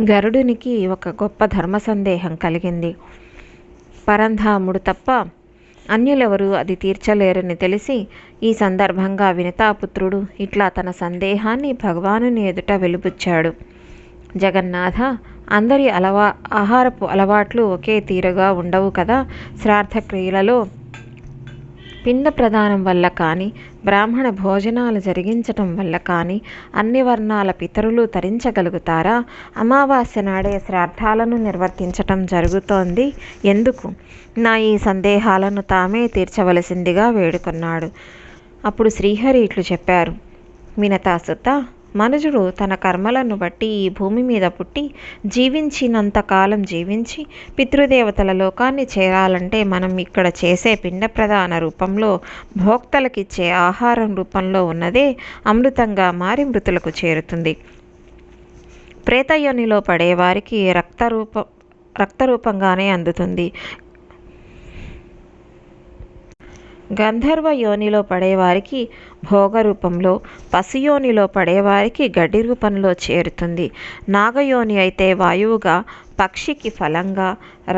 గరుడునికి ఒక గొప్ప ధర్మ సందేహం కలిగింది. పరంధాముడు తప్ప అన్యులెవరూ అది తీర్చలేరని తెలిసి ఈ సందర్భంగా వినతాపుత్రుడు ఇట్లా తన సందేహాన్ని భగవానుని ఎదుట వెలుబుచ్చాడు. జగన్నాథ అందరి అలవా ఆహారపు అలవాట్లు ఒకే తీరుగా ఉండవు కదా శ్రార్థక్రియలలో పిండ ప్రదానం వల్ల కానీ బ్రాహ్మణ భోజనాలు జరిగించటం వల్ల కానీ అన్ని వర్ణాల పితరులు తరించగలుగుతారా? అమావాస్య నాడే శ్రాద్ధాలను నిర్వర్తించటం జరుగుతోంది. ఎందుకు? నా ఈ సందేహాలను తామే తీర్చవలసిందిగా వేడుకున్నాడు. అప్పుడు శ్రీహరి ఇట్లు చెప్పారు. మినతాసుత మనుజుడు తన కర్మలను బట్టి ఈ భూమి మీద పుట్టి జీవించినంతకాలం జీవించి పితృదేవతల లోకాన్ని చేరాలంటే మనం ఇక్కడ చేసే పిండ ప్రధాన రూపంలో భోక్తలకిచ్చే ఆహారం రూపంలో ఉన్నదే అమృతంగా మారి మృతులకు చేరుతుంది. ప్రేతయోనిలో పడేవారికి రక్తరూప రక్తరూపంగానే అందుతుంది. గంధర్వ యోనిలో పడేవారికి భోగ రూపంలో పడేవారికి గడ్డి రూపంలో చేరుతుంది. నాగయోని అయితే వాయువుగా పక్షికి ఫలంగా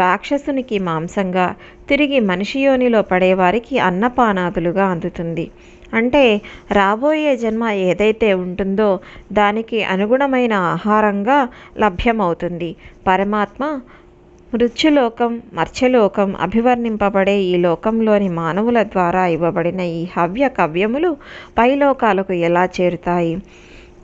రాక్షసునికి మాంసంగా తిరిగి మనిషి యోనిలో పడేవారికి అన్నపానాదులుగా అందుతుంది. అంటే రాబోయే జన్మ ఏదైతే ఉంటుందో దానికి అనుగుణమైన ఆహారంగా లభ్యమవుతుంది. పరమాత్మ మృత్యులోకం మర్చలోకం అభివర్ణింపబడే ఈ లోకంలోని మానవుల ద్వారా ఇవ్వబడిన ఈ హవ్య కవ్యములు పైలోకాలకు ఎలా చేరుతాయి?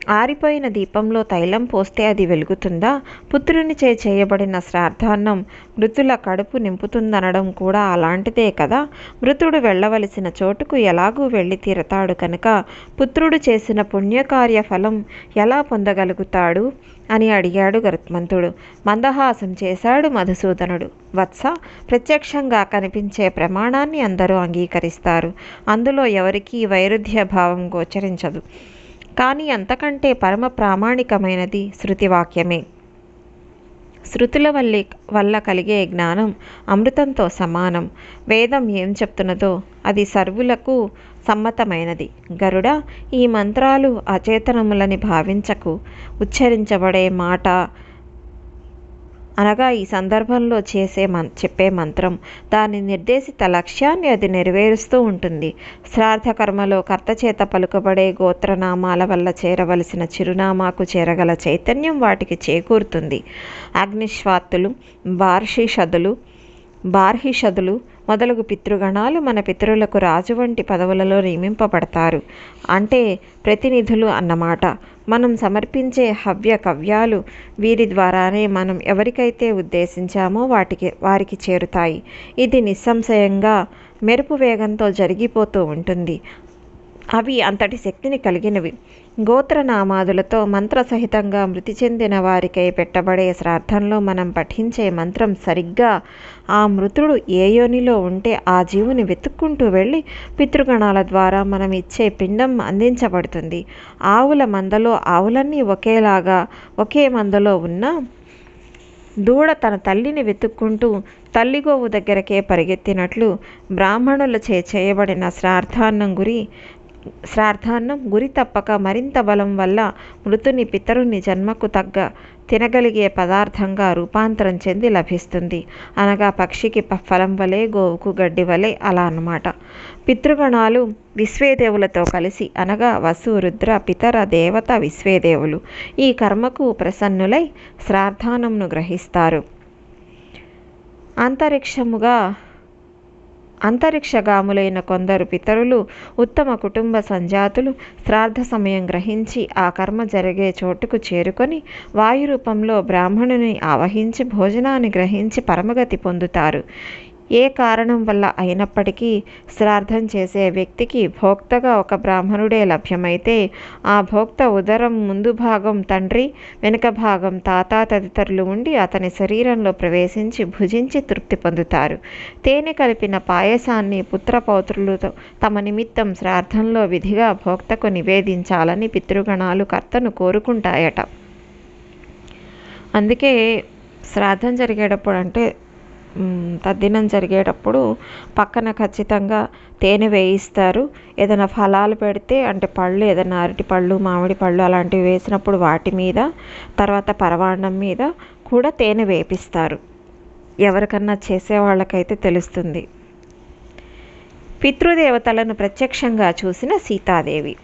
ఆరిపోయిన దీపంలో తైలం పోస్తే అది వెలుగుతుందా? పుత్రునిచే చేయబడిన శ్రాద్ధాన్నం మృతుల కడుపు నింపుతుందనడం కూడా అలాంటిదే కదా? మృతుడు వెళ్ళవలసిన చోటుకు ఎలాగూ వెళ్ళి తీరతాడు కనుక పుత్రుడు చేసిన పుణ్యకార్య ఫలం ఎలా పొందగలుగుతాడు? అని అడిగాడు గరుత్మంతుడు. మందహాసం చేశాడు మధుసూదనుడు. వత్స ప్రత్యక్షంగా కనిపించే ప్రమాణాన్ని అందరూ అంగీకరిస్తారు. అందులో ఎవరికీ వైరుధ్య భావం గోచరించదు. కానీ అంతకంటే పరమ ప్రామాణికమైనది శృతివాక్యమే. శృతుల వల్లి వల్ల కలిగే జ్ఞానం అమృతంతో సమానం. వేదం ఏం చెప్తున్నదో అది సర్వులకు సమ్మతమైనది. గరుడ ఈ మంత్రాలు అచేతనములని భావించకు ఉచ్చరించబడే మాట అనగా ఈ సందర్భంలో చేసే మన్ చెప్పే మంత్రం దాని నిర్దేశిత లక్ష్యాన్ని అది నెరవేరుస్తూ ఉంటుంది. శ్రార్థకర్మలో కర్త చేత పలుకబడే గోత్రనామాల వల్ల చేరవలసిన చిరునామాకు చేరగల చైతన్యం వాటికి చేకూరుతుంది. అగ్నిశ్వాత్తులు బార్షిషదులు బార్హిషదులు మొదలగు పితృగణాలు మన పితరులకు రాజు వంటి పదవులలో నియమింపబడతారు. అంటే ప్రతినిధులు అన్నమాట. మనం సమర్పించే హవ్య కవ్యాలు వీరి ద్వారానే మనం ఎవరికైతే ఉద్దేశించామో వాటికి వారికి చేరుతాయి. ఇది నిస్సంశయంగా మెరుపు వేగంతో జరిగిపోతూ ఉంటుంది. అవి అంతటి శక్తిని కలిగినవి. గోత్రనామాదులతో మంత్రసహితంగా మృతి చెందిన వారికై పెట్టబడే శ్రాద్ధంలో మనం పఠించే మంత్రం సరిగ్గా ఆ మృతుడు ఏ యోనిలో ఉంటే ఆ జీవుని వెతుక్కుంటూ వెళ్ళి పితృగణాల ద్వారా మనం ఇచ్చే పిండం అందించబడుతుంది. ఆవుల మందలో ఆవులన్నీ ఒకేలాగా ఒకే మందలో ఉన్నా దూడ తన తల్లిని వెతుక్కుంటూ తల్లిగోవు దగ్గరకే పరిగెత్తినట్లు బ్రాహ్మణులచే చేయబడిన శ్రార్థాన్నం గురి శ్రార్థాన్నం గురి తప్పక మరింత బలం వల్ల మృతుని పితరుని జన్మకు తగ్గ తినగలిగే పదార్థంగా రూపాంతరం చెంది లభిస్తుంది. అనగా పక్షికి ఫలం వలె గోవుకు గడ్డి వలె అలా అన్నమాట. పితృగణాలు విశ్వేదేవులతో కలిసి అనగా వసు రుద్ర పితర దేవత విశ్వేదేవులు ఈ కర్మకు ప్రసన్నులై శ్రార్థానంను గ్రహిస్తారు. అంతరిక్షముగా అంతరిక్షగాములైన కొందరు పితరులు ఉత్తమ కుటుంబ సంజాతులు శ్రాద్ధ సమయం గ్రహించి ఆ కర్మ జరిగే చోటుకు చేరుకొని వాయు రూపంలో బ్రాహ్మణుని ఆవహించి భోజనాన్ని గ్రహించి పరమగతి పొందుతారు. ఏ కారణం వల్ల అయినప్పటికీ శ్రాద్ధం చేసే వ్యక్తికి భోక్తగా ఒక బ్రాహ్మణుడే లభ్యమైతే ఆ భోక్త ఉదరం ముందు భాగం తండ్రి వెనుక భాగం తాత తదితరులు ఉండి అతని శరీరంలో ప్రవేశించి భుజించి తృప్తి పొందుతారు. తేనె కలిపిన పాయసాన్ని పుత్రపౌత్రులు తమ నిమిత్తం శ్రాద్ధంలో విధిగా భోక్తకు నివేదించాలని పితృగణాలు కర్తను కోరుకుంటాయట. అందుకే శ్రాద్ధం జరిగేటప్పుడు అంటే తద్దినం జరిగేటప్పుడు పక్కన ఖచ్చితంగా తేనె వేయిస్తారు. ఏదైనా ఫలాలు పెడితే అంటే పళ్ళు ఏదైనా అరటి పళ్ళు మామిడి పళ్ళు అలాంటివి వేసినప్పుడు వాటి మీద తర్వాత పరవాన్నం మీద కూడా తేనె వేపిస్తారు. ఎవరికన్నా చేసే వాళ్ళకైతే తెలుస్తుంది. పితృదేవతలను ప్రత్యక్షంగా చూసిన సీతాదేవి.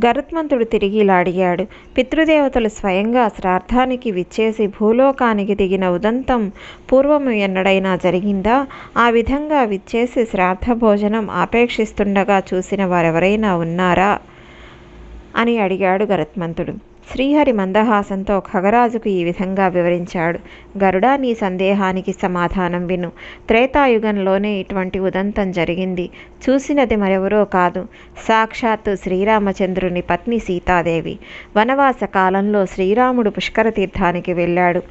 గరుత్మంతుడు తిరిగి ఇలా అడిగాడు పితృదేవతలు స్వయంగా శ్రార్థానికి విచ్చేసి భూలోకానికి దిగిన ఉదంతం పూర్వము ఎన్నడైనా జరిగిందా? ఆ విధంగా విచ్చేసి శ్రాద్ధ భోజనం ఆపేక్షిస్తుండగా చూసిన వారెవరైనా ఉన్నారా? అని అడిగాడు గరుత్మంతుడు. శ్రీహరి మందహాసంతో ఖగరాజుకు ఈ విధంగా వివరించాడు. గరుడా నీ సందేహానికి సమాధానం విను. త్రేతాయుగంలోనే ఇటువంటి ఉదంతం జరిగింది. చూసినది మరెవరో కాదు. సాక్షాత్తు శ్రీరామచంద్రుని పత్ని సీతాదేవి. వనవాస కాలంలో శ్రీరాముడు పుష్కర తీర్థానికి వెళ్ళాడు.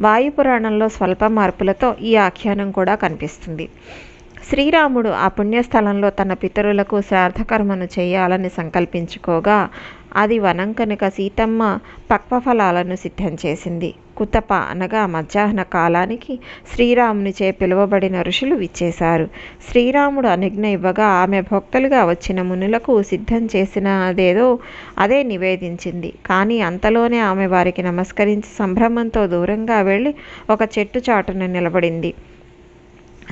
వాయుపురాణంలో స్వల్ప మార్పులతో ఈ ఆఖ్యానం కూడా కనిపిస్తుంది. శ్రీరాముడు ఆ పుణ్యస్థలంలో తన పితరులకు శ్రార్థకర్మను చేయాలని సంకల్పించుకోగా అది వనం కనుక సీతమ్మ పక్వఫలాలను సిద్ధం చేసింది. కుతప అనగా మధ్యాహ్న కాలానికి శ్రీరామునిచే పిలువబడిన ఋషులు విచ్చేశారు. శ్రీరాముడు అనుజ్ఞ ఇవ్వగా ఆమె భక్తులుగా వచ్చిన మునులకు సిద్ధం చేసినదేదో అదే నివేదించింది. కానీ అంతలోనే ఆమె వారికి నమస్కరించి సంభ్రమంతో దూరంగా వెళ్ళి ఒక చెట్టు చాటున నిలబడింది.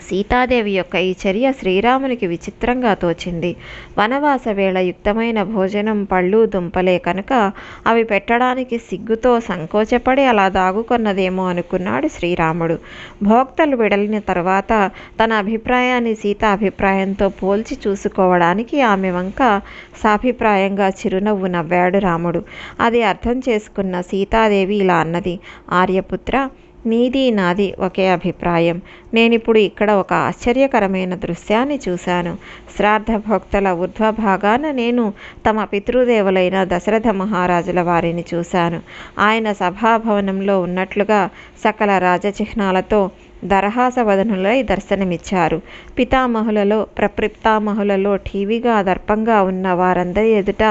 సీతాదేవి యొక్క ఈ చర్య శ్రీరామునికి విచిత్రంగా తోచింది. వనవాస వేళ యుక్తమైన భోజనం పళ్ళు దుంపలే కనుక అవి పెట్టడానికి సిగ్గుతో సంకోచపడి అలా దాగుకొన్నదేమో అనుకున్నాడు శ్రీరాముడు. భోక్తలు విడలిన తర్వాత తన అభిప్రాయాన్ని సీత అభిప్రాయంతో పోల్చి చూసుకోవడానికి ఆమె వంక సాభిప్రాయంగా చిరునవ్వు నవ్వాడు రాముడు. అది అర్థం చేసుకున్న సీతాదేవి ఇలా అన్నది ఆర్యపుత్ర నీది నాది ఒకే అభిప్రాయం. నేనిప్పుడు ఇక్కడ ఒక ఆశ్చర్యకరమైన దృశ్యాన్ని చూశాను. శ్రాద్ధ భక్తుల ఊర్ధ్వభాగాన నేను తమ పితృదేవులైన దశరథ మహారాజుల వారిని చూశాను. ఆయన సభాభవనంలో ఉన్నట్లుగా సకల రాజచిహ్నాలతో దరహాసవదనులై దర్శనమిచ్చారు. పితామహులలో ప్రప్రిప్తామహులలో ఠీవిగా దర్పంగా ఉన్న వారందరి ఎదుట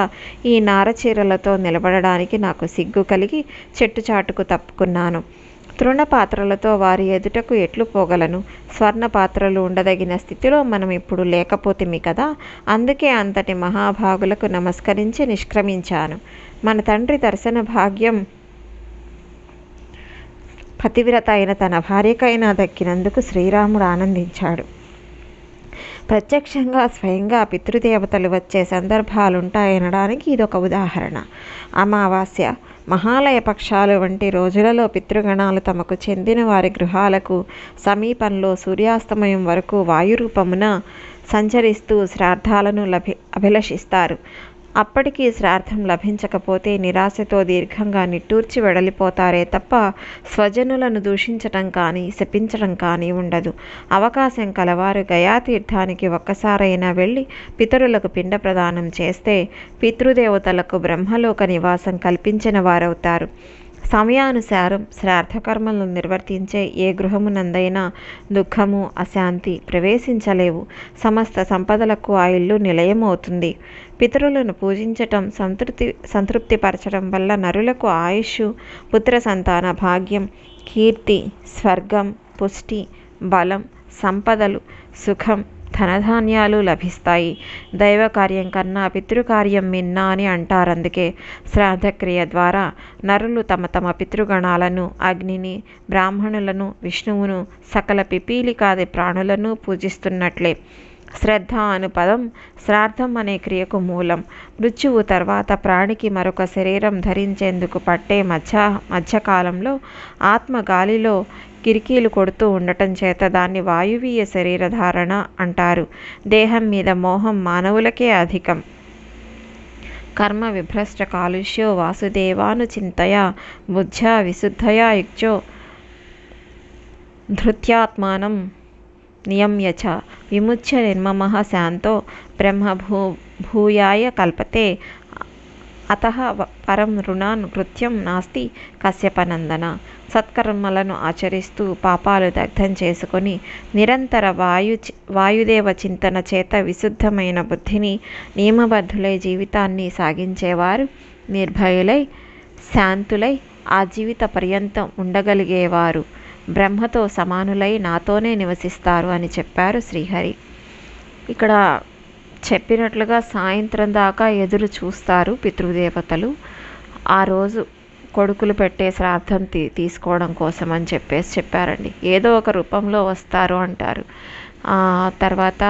ఈ నారచీరలతో నిలబడడానికి నాకు సిగ్గు కలిగి చెట్టు చాటుకు తప్పుకున్నాను. తృణపాత్రలతో వారి ఎదుటకు ఎట్లు పోగలను? స్వర్ణ పాత్రలు ఉండదగిన స్థితిలో మనం ఇప్పుడు లేకపోతిమి కదా? అందుకే అంతటి మహాభాగులకు నమస్కరించి నిష్క్రమించాను. మన తండ్రి దర్శన భాగ్యం పతివ్రత అయిన తన భార్యకైనా దక్కినందుకు శ్రీరాముడు ఆనందించాడు. ప్రత్యక్షంగా స్వయంగా పితృదేవతలు వచ్చే సందర్భాలుంటాయనడానికి ఇదొక ఉదాహరణ. అమావాస్య. మహాలయ పక్షాలు వంటి రోజులలో పితృగణాలు తమకు చెందిన వారి గృహాలకు సమీపంలో సూర్యాస్తమయం వరకు వాయురూపమున సంచరిస్తూ శ్రాద్ధాలను లభి అభిలషిస్తారు. అప్పటికీ శ్రార్థం లభించకపోతే నిరాశతో దీర్ఘంగా నిట్టూర్చి వెడలిపోతారే తప్ప స్వజనులను దూషించటం కానీ శపించడం కానీ ఉండదు. అవకాశం కలవారు గయాతీర్థానికి ఒక్కసారైనా వెళ్ళి పితరులకు పిండ ప్రదానం చేస్తే పితృదేవతలకు బ్రహ్మలోక నివాసం కల్పించిన వారవుతారు. సమయానుసారం శ్రాద్ధకర్మలను నిర్వర్తించే ఏ గృహమునందైనా దుఃఖము అశాంతి ప్రవేశించలేవు. సమస్త సంపదలకు ఆ ఇల్లు నిలయమవుతుంది. పితరులను పూజించటం సంతృప్తి సంతృప్తిపరచడం వల్ల నరులకు ఆయుష్ పుత్ర సంతాన భాగ్యం కీర్తి స్వర్గం పుష్టి బలం సంపదలు సుఖం ధనధాన్యాలు లభిస్తాయి. దైవ కార్యం కన్నా పితృకార్యం మిన్నా అని అంటారు అందుకే శ్రాద్ధక్రియ ద్వారా నరులు తమ తమ పితృగణాలను అగ్నిని బ్రాహ్మణులను విష్ణువును సకల పిపీలికాది ప్రాణులను పూజిస్తున్నట్లే. శ్రద్ధ అను పదం శ్రాద్ధం అనే క్రియకు మూలం. మృత్యువు తర్వాత ప్రాణికి మరొక శరీరం ధరించేందుకు పట్టే మధ్య మధ్యకాలంలో ఆత్మ గాలిలో కిరికీలు కొడుతూ ఉండటం చేత దాన్ని వాయువీయ శరీరధారణ అంటారు. దేహం మీద మోహం మానవులకే అధికం. కర్మ విభ్రష్ట కాలుష్యో వాసుదేవాను చింతయ బుద్ధ్యా విశుద్ధయా యుక్చో ధృత్యాత్మానం నియమ్యచ విముచ్య నిర్మమ శాంతో బ్రహ్మభూ భూయాయ కల్పతే అత పరం రుణాన్ కృత్యం నాస్తి కశ్యపనందన. సత్కర్మలను ఆచరిస్తూ పాపాలు దగ్ధం చేసుకొని నిరంతర వాయు వాయుదేవ చింతన చేత విశుద్ధమైన బుద్ధిని నియమబద్ధులై జీవితాన్ని సాగించేవారు నిర్భయులై శాంతులై ఆ జీవిత పర్యంతం ఉండగలిగేవారు. బ్రహ్మతో సమానులై నాతోనే నివసిస్తారు అని చెప్పారు శ్రీహరి. ఇక్కడ చెప్పినట్లుగా సాయంత్రం దాకా ఎదురు చూస్తారు పితృదేవతలు. ఆ రోజు కొడుకులు పెట్టే శ్రాద్ధం తీ తీసుకోవడం కోసం అని చెప్పేసి చెప్పారండి. ఏదో ఒక రూపంలో వస్తారు అంటారు. తర్వాత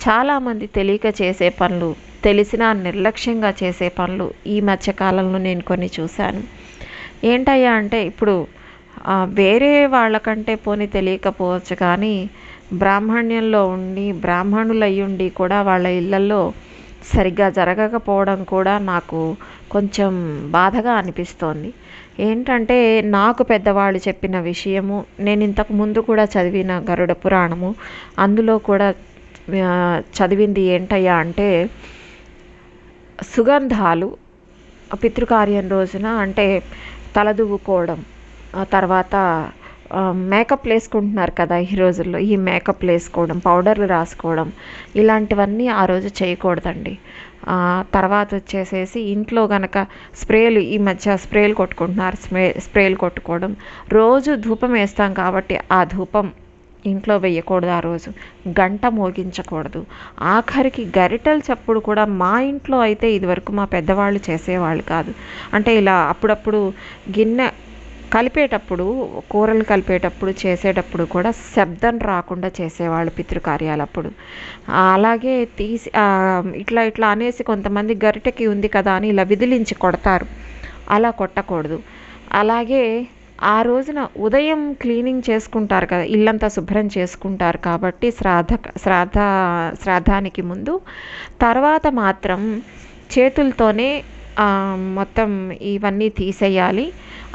చాలామంది తెలియక చేసే పనులు తెలిసినా నిర్లక్ష్యంగా చేసే పనులు ఈ మధ్యకాలంలో నేను కొన్ని చూశాను. ఏంటయ్యా అంటే ఇప్పుడు వేరే వాళ్ళకంటే పోనీ తెలియకపోవచ్చు కానీ బ్రాహ్మణ్యంలో ఉండి బ్రాహ్మణులు అయ్యుండి కూడా వాళ్ళ ఇళ్ళల్లో సరిగ్గా జరగకపోవడం కూడా నాకు కొంచెం బాధగా అనిపిస్తోంది. ఏంటంటే నాకు పెద్దవాళ్ళు చెప్పిన విషయము నేను ఇంతకు ముందు కూడా చదివిన గరుడ పురాణము అందులో కూడా చదివింది ఏంటయ్యా అంటే సుగంధాలు పితృకార్యం రోజున అంటే తలదువ్వుకోవడం ఆ తర్వాత మేకప్లు మేకప్ వేసుకుంటున్నారు కదా ఈ రోజుల్లో. ఈ మేకప్ వేసుకోవడం పౌడర్లు రాసుకోవడం ఇలాంటివన్నీ ఆ రోజు చేయకూడదండి. తర్వాత వచ్చేసేసి ఇంట్లో గనక స్ప్రేలు ఈ మధ్య స్ప్రేలు కొట్టుకుంటున్నారు స్ప్రే స్ప్రేలు కొట్టుకోవడం. రోజు ధూపం వేస్తాం కాబట్టి ఆ ధూపం ఇంట్లో వేయకూడదు ఆ రోజు. గంట మోగించకూడదు. ఆఖరికి గరిటెల చప్పుడు కూడా మా ఇంట్లో అయితే ఇదివరకు మా పెద్దవాళ్ళు చేసేవాళ్ళు కాదు. అంటే ఇలా అప్పుడప్పుడు గిన్నె కలిపేటప్పుడు కూరలు కలిపేటప్పుడు చేసేటప్పుడు కూడా శబ్దం రాకుండా చేసేవాళ్ళు పితృకార్యాలప్పుడు. అలాగే తీసి ఇట్లా ఇట్లా అనేసి కొంతమంది గరిటెకి ఉంది కదా అని ఇలా విదిలించి కొడతారు. అలా కొట్టకూడదు. అలాగే ఆ రోజున ఉదయం క్లీనింగ్ చేసుకుంటారు కదా ఇల్లంతా శుభ్రం చేసుకుంటారు కాబట్టి శ్రాద్ధ శ్రాద్ధ శ్రాద్ధానికి ముందు. తర్వాత మాత్రం చేతులతోనే మొత్తం ఇవన్నీ తీసేయాలి.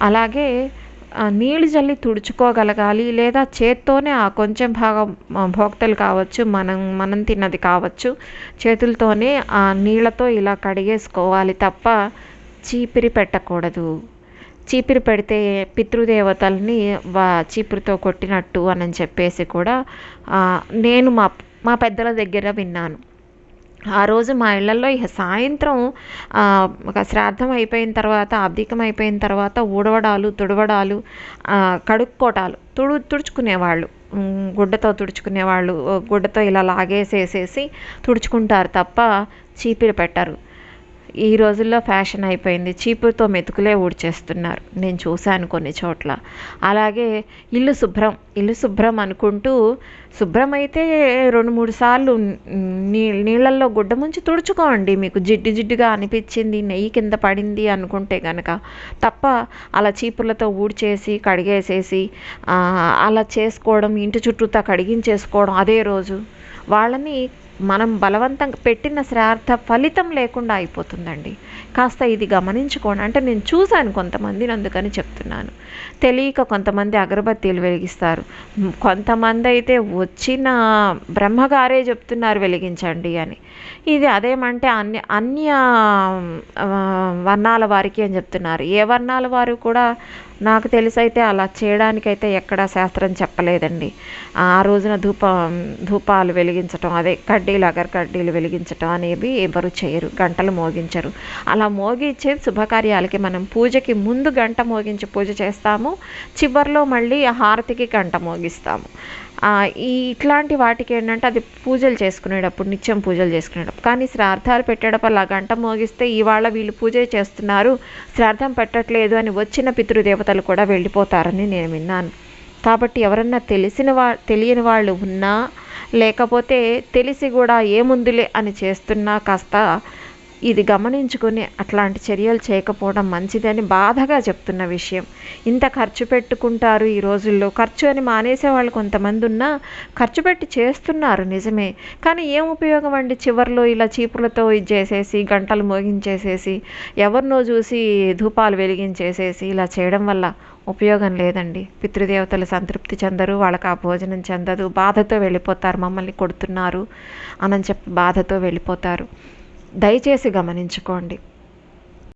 అలాగే నీళ్ళు చల్లి జల్లి తుడుచుకోగలగాలి లేదా చేత్తోనే ఆ కొంచెం భాగం భోక్తలు కావచ్చు మనం మనం తిన్నది కావచ్చు చేతులతోనే ఆ నీళ్ళతో ఇలా కడిగేసుకోవాలి తప్ప చీపిరి పెట్టకూడదు. చీపిరి పెడితే పితృదేవతల్ని వా చీపిరితో కొట్టినట్టు అని చెప్పేసి కూడా నేను మా మా పెద్దల దగ్గర విన్నాను. ఆ రోజు మా ఇళ్ళల్లో ఇక సాయంత్రం ఒక శ్రాద్ధం అయిపోయిన తర్వాత అబ్దికం అయిపోయిన తర్వాత ఊడవడాలు తుడవడాలు కడుక్కోటాలు తుడు తుడుచుకునేవాళ్ళు. గుడ్డతో తుడుచుకునేవాళ్ళు. గుడ్డతో ఇలా లాగేసేసేసి తుడుచుకుంటారు తప్ప చీపిరి పెట్టరు. ఈ రోజుల్లో ఫ్యాషన్ అయిపోయింది. చీపురుతో మెతుకులే ఊడ్చేస్తున్నారు. నేను చూశాను కొన్ని చోట్ల. అలాగే ఇల్లు శుభ్రం. ఇల్లు శుభ్రం అనుకుంటూ శుభ్రం అయితే రెండు మూడు సార్లు నీ నీళ్ళల్లో గుడ్డ ముంచి తుడుచుకోండి. మీకు జిడ్డు జిడ్డుగా అనిపించింది నెయ్యి కింద పడింది అనుకుంటే కనుక తప్ప అలా చీపుర్లతో ఊడ్చేసి కడిగేసేసి అలా చేసుకోవడం ఇంటి చుట్టూతా కడిగించేసుకోవడం అదే రోజు. వాళ్ళని మనం బలవంతంగా పెట్టిన శ్రార్థ ఫలితం లేకుండా అయిపోతుందండి. కాస్త ఇది గమనించుకోండి. అంటే నేను చూశాను కొంతమందిని అందుకని చెప్తున్నాను. తెలియక కొంతమంది అగరబత్తీలు వెలిగిస్తారు. కొంతమంది అయితే వచ్చిన బ్రహ్మగారే చెప్తున్నారు వెలిగించండి అని. ఇది అదేమంటే అన్య అన్య వర్ణాల వారికి అని చెప్తున్నారు. ఏ వర్ణాల వారు కూడా నాకు తెలిసైతే అలా చేయడానికైతే ఎక్కడా శాస్త్రం చెప్పలేదండి. ఆ రోజున ధూపం ధూపాలు వెలిగించటం అదే కడ్డీలు అగర్ కడ్డీలు వెలిగించటం అనేవి ఎవరు చేయరు గంటలు మోగించరు. అలా మోగించే శుభకార్యాలకి మనం పూజకి ముందు గంట మోగించి పూజ చేస్తాము చివరిలో మళ్ళీ హారతికి గంట మోగిస్తాము. ఈ ఇట్లాంటి వాటికి ఏంటంటే అది పూజలు చేసుకునేటప్పుడు నిత్యం పూజలు చేసుకునేటప్పుడు. కానీ శ్రార్థాలు పెట్టేటప్పుడు అలా గంట మోగిస్తే ఇవాళ వీళ్ళు పూజ చేస్తున్నారు శ్రార్థం పెట్టట్లేదు అని వచ్చిన పితృదేవత దేవతలు కూడా వెళ్ళిపోతారని నేను విన్నాను. కాబట్టి ఎవరన్నా తెలిసిన వా తెలియని వాళ్ళు ఉన్నా లేకపోతే తెలిసి కూడా ఏముందులే అని చేస్తున్నా కాస్త ఇది గమనించుకుని అట్లాంటి చర్యలు చేయకపోవడం మంచిదని బాధగా చెప్తున్న విషయం. ఇంత ఖర్చు పెట్టుకుంటారు ఈ రోజుల్లో. ఖర్చు అని మానేసే వాళ్ళు కొంతమంది ఉన్నా ఖర్చు పెట్టి చేస్తున్నారు నిజమే. కానీ ఏం ఉపయోగం అండి చివర్లో ఇలా చీపులతో ఇది చేసేసి గంటలు మోగించేసేసి ఎవరినో చూసి ధూపాలు వెలిగించేసేసి ఇలా చేయడం వల్ల ఉపయోగం లేదండి. పితృదేవతలు సంతృప్తి చెందరు వాళ్ళకి ఆ భోజనం చెందదు బాధతో వెళ్ళిపోతారు మమ్మల్ని కొడుతున్నారు అని చెప్పి బాధతో వెళ్ళిపోతారు. దయచేసి గమనించుకోండి.